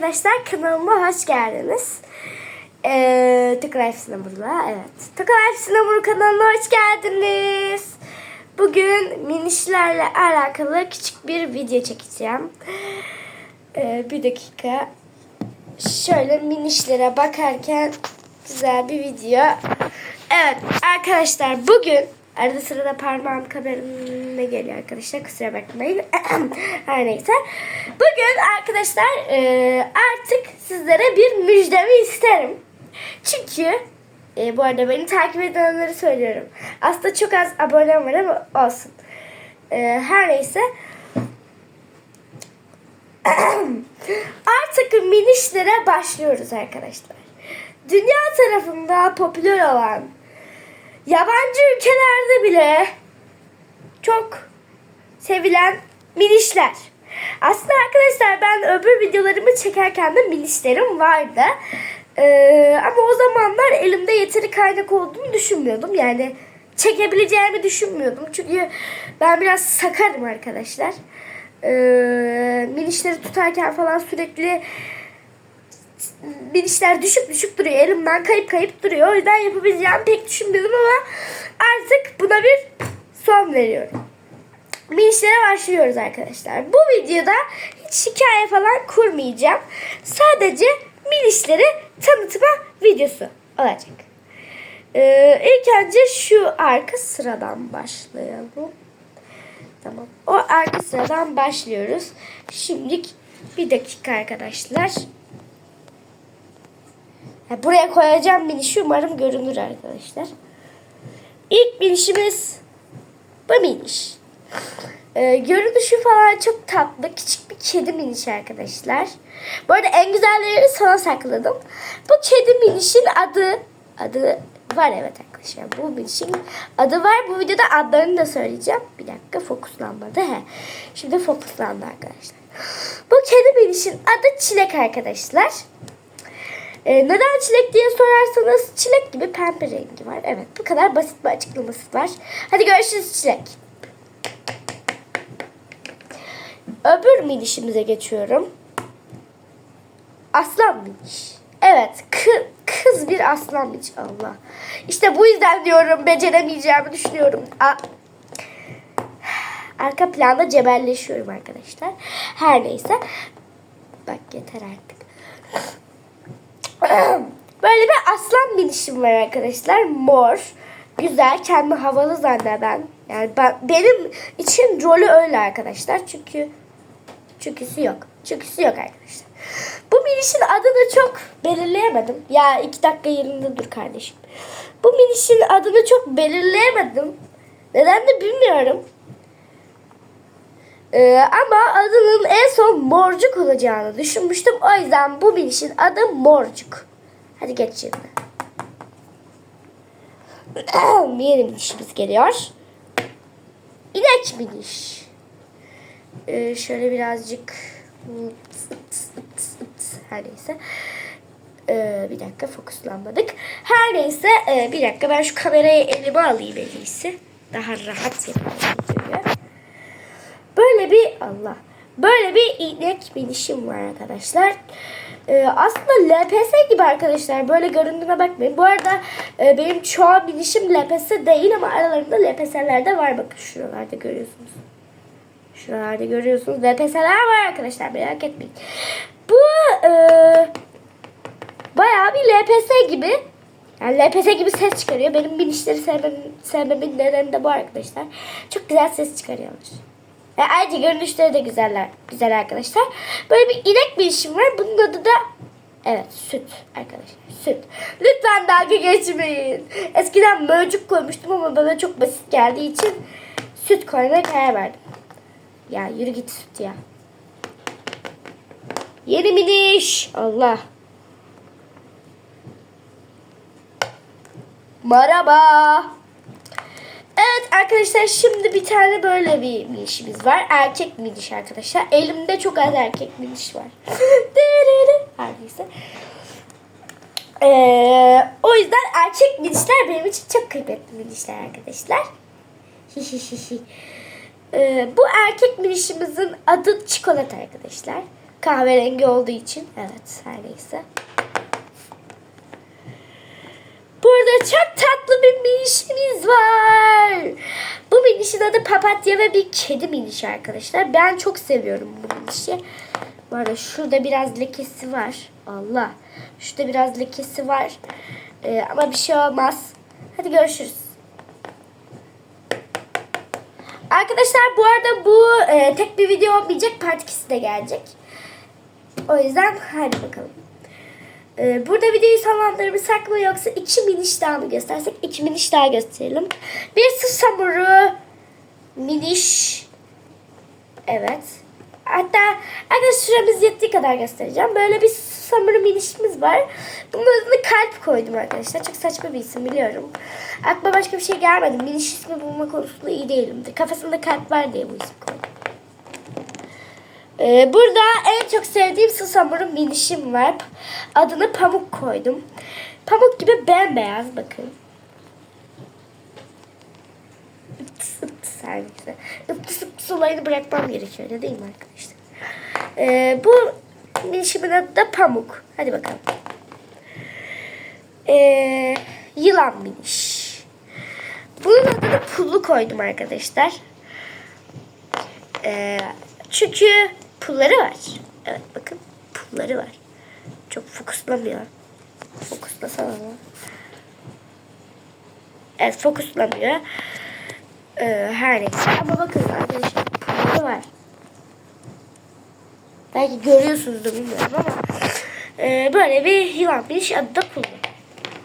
arkadaşlar kanalıma hoş geldiniz. Ee, Tıkalife Sinamur'la evet. Tıkalife Sinamur kanalına hoş geldiniz. Bugün minişlerle alakalı küçük bir video çekeceğim. Ee, bir dakika. Şöyle minişlere bakarken güzel bir video. Evet arkadaşlar bugün arada sırada parmağım kameramda geliyor arkadaşlar kusura bakmayın. Her neyse. Bugün arkadaşlar e, artık sizlere bir müjdemi isterim. Çünkü e, bu arada beni takip edenleri söylüyorum. Aslında çok az abonem var ama olsun. E, her neyse. Artık minişlere başlıyoruz arkadaşlar. Dünya tarafında popüler olan yabancı ülkelerde bile çok sevilen minişler. Aslında arkadaşlar ben öbür videolarımı çekerken de minişlerim vardı. Ee, ama o zamanlar elimde yeteri kaynak olduğunu düşünmüyordum. Yani çekebileceğimi düşünmüyordum. Çünkü ben biraz sakarım arkadaşlar. Ee, minişleri tutarken falan sürekli minişler düşüp düşüp duruyor. Elimden kayıp kayıp duruyor. O yüzden yapabileceğimi pek düşünmüyordum ama artık buna bir son veriyorum. Minişlere başlıyoruz arkadaşlar. Bu videoda hiç hikaye falan kurmayacağım. Sadece minişleri tanıtma videosu olacak. Ee, ilk önce şu arka sıradan başlayalım. Tamam. O arka sıradan başlıyoruz. Şimdilik bir dakika arkadaşlar. Ha, Buraya koyacağım minişi umarım görünür arkadaşlar. İlk minişimiz bu miniş. Ee, görünüşü falan çok tatlı. Küçük bir kedi miniş arkadaşlar. Bu arada en güzellerini sana sakladım. Bu kedi minişin adı adı var evet arkadaşlar. Bu minişin adı var. Bu videoda adlarını da söyleyeceğim. Bir dakika fokuslanmadı. He. Şimdi fokuslandı arkadaşlar. Bu kedi minişin adı Çilek arkadaşlar. Ee, neden çilek diye sorarsanız çilek gibi pembe rengi var. Evet bu kadar basit bir açıklaması var. Hadi görüşürüz çilek. Öbür minişimize geçiyorum. Aslan miniş. Evet kı- kız bir aslan miniş. Allah. İşte bu yüzden diyorum beceremeyeceğimi düşünüyorum. A- Arka planda cebelleşiyorum arkadaşlar. Her neyse. Bak yeter artık. Böyle bir aslan binişim var arkadaşlar. Mor. Güzel. Kendimi havalı zanneden. Yani ben, benim için rolü öyle arkadaşlar. Çünkü çünküsü yok. Çünküsü yok arkadaşlar. Bu minişin adını çok belirleyemedim. Ya iki dakika yerinde dur kardeşim. Bu minişin adını çok belirleyemedim. Neden de bilmiyorum. Ee, ama adının en son Morcuk olacağını düşünmüştüm. O yüzden bu minişin adı Morcuk. Hadi geç şimdi. Yeni minişimiz geliyor. İnek miniş. Ee, şöyle birazcık her neyse. Ee, bir dakika fokuslanmadık. Her neyse e, bir dakika ben şu kamerayı elime alayım en iyisi. Daha rahat yapayım. Böyle bir Allah. Böyle bir inek binişim var arkadaşlar. Ee, aslında LPS gibi arkadaşlar. Böyle göründüğüne bakmayın. Bu arada e, benim çoğu binişim LPS değil ama aralarında LPS'ler de var. Bakın şuralarda görüyorsunuz. Şuralarda görüyorsunuz. LPS'ler var arkadaşlar. Merak etmeyin. Bu e, bayağı bir LPS gibi. Yani LPS gibi ses çıkarıyor. Benim binişleri sevmem, sevmemin nedeni de bu arkadaşlar. Çok güzel ses çıkarıyorlar. Ve ayrıca görünüşleri de güzeller, güzel arkadaşlar. Böyle bir inek bir işim var. Bunun adı da evet süt arkadaşlar. Süt. Lütfen dalga geçmeyin. Eskiden mölcük koymuştum ama bana çok basit geldiği için süt koymaya karar verdim. Ya yürü git süt ya. Yeni miniş. Allah. Merhaba. Evet arkadaşlar şimdi bir tane böyle bir minişimiz var. Erkek miniş arkadaşlar. Elimde çok az erkek miniş var. Her. Ee, o yüzden erkek minişler benim için çok kıymetli minişler arkadaşlar. ee, bu erkek minişimizin adı çikolata arkadaşlar. Kahverengi olduğu için. Evet her neyse. Burada çok tatlı bir minişimiz var. Minişin adı papatya ve bir kedi minişi arkadaşlar. Ben çok seviyorum bu minişi. Bu arada şurada biraz lekesi var. Allah. Şurada biraz lekesi var. Ee, ama bir şey olmaz. Hadi görüşürüz. Arkadaşlar bu arada bu e, tek bir video olmayacak. Part 2'si de gelecek. O yüzden hadi bakalım. Ee, burada videoyu sonlandırırsak mı yoksa iki miniş daha mı göstersek? iki miniş daha gösterelim. Bir susamuru miniş. Evet. Hatta arkadaşlar süremiz yettiği kadar göstereceğim. Böyle bir susamuru minişimiz var. Bunun adını kalp koydum arkadaşlar. Çok saçma bir isim biliyorum. Aklıma başka bir şey gelmedi. Miniş ismi bulma konusunda iyi değilimdir. Kafasında kalp var diye bu ismi koydum. Ee, burada en çok sevdiğim susamurun minişim var. Adını Pamuk koydum. Pamuk gibi bembeyaz bakın. Her neyse. Iptıs ıptıs olayını bırakmam gerekiyor öyle değil mi arkadaşlar? Ee, bu minişimin adı da Pamuk. Hadi bakalım. Ee, yılan miniş. Bunun adını Pullu koydum arkadaşlar. Ee, çünkü pulları var. Evet bakın pulları var. Çok fokuslamıyor. Fokuslasana. Evet fokuslamıyor. Ee, her neyse. Ama bakın arkadaşlar pulları var. Belki görüyorsunuzdur bilmiyorum ama e, böyle bir yılan bir iş adı da